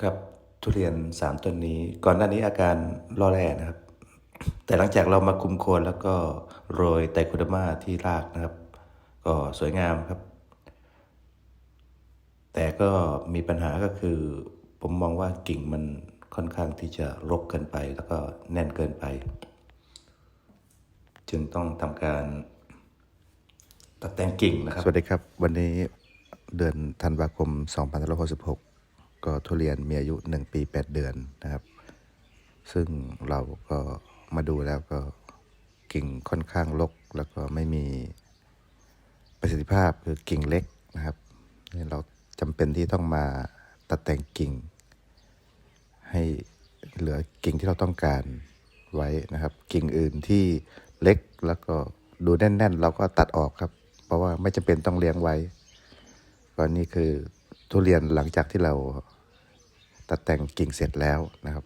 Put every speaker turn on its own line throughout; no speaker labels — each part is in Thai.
ครับทุเรียนสามต้นนี้ ก่อนหน้านี้อาการร่อแร่นะครับ แต่หลังจากเรามาคุมโคนแล้วก็โรยไตโคดอร์มาที่รากนะครับ ก็สวยงามครับ แต่ก็มีปัญหาก็คือ ผมมองว่ากิ่งมันค่อนข้างที่จะรกเกินไปแล้วก็แน่นเกินไป จึงต้องทำการตัดแต่งกิ่งนะครับ สวัสดีครับ วันนี้เดือนธันวาคม 2566 ก็ทุเรียนมีอายุ 1 ปี 8 เดือนนะครับ ซึ่งเราก็มาดูแล้วก็กิ่งค่อนข้างรกแล้วก็ไม่มีประสิทธิภาพคือกิ่งเล็กนะครับนี่เราจำเป็นที่ต้องมาตัดแต่งกิ่ง ให้เหลือกิ่งที่เราต้องการไว้นะครับ กิ่งอื่นที่เล็กแล้วก็ดูแน่น ๆ เราก็ตัดออกครับ เพราะว่าไม่จำเป็นต้องเลี้ยงไว้ก็นี่คือทุเรียนหลังจากที่เรา ตัดแต่งกิ่งเสร็จแล้วนะครับ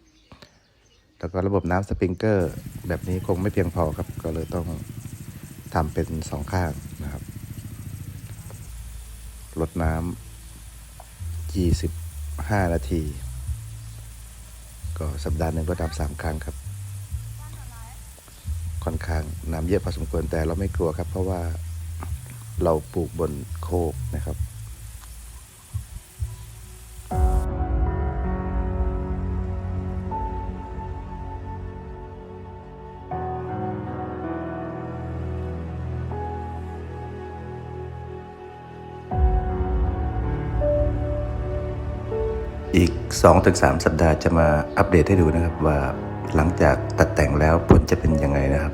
แล้วก็ระบบน้ำสปริงเกอร์ แบบนี้คงไม่เพียงพอครับ ก็เลยต้องทำเป็นสองข้างนะครับลดน้ำ25 นาที ก็สัปดาห์หนึ่งก็ทำสามครั้งครับ ค่อนข้างน้ำเยอะพอสมควรแต่เราไม่กลัวครับ เพราะว่าเราปลูกบนโคกนะครับ อีก 2-3 สัปดาห์จะมาอัปเดตให้ดูนะครับว่าหลังจากตัดแต่งแล้วผลจะเป็นยังไงนะครับ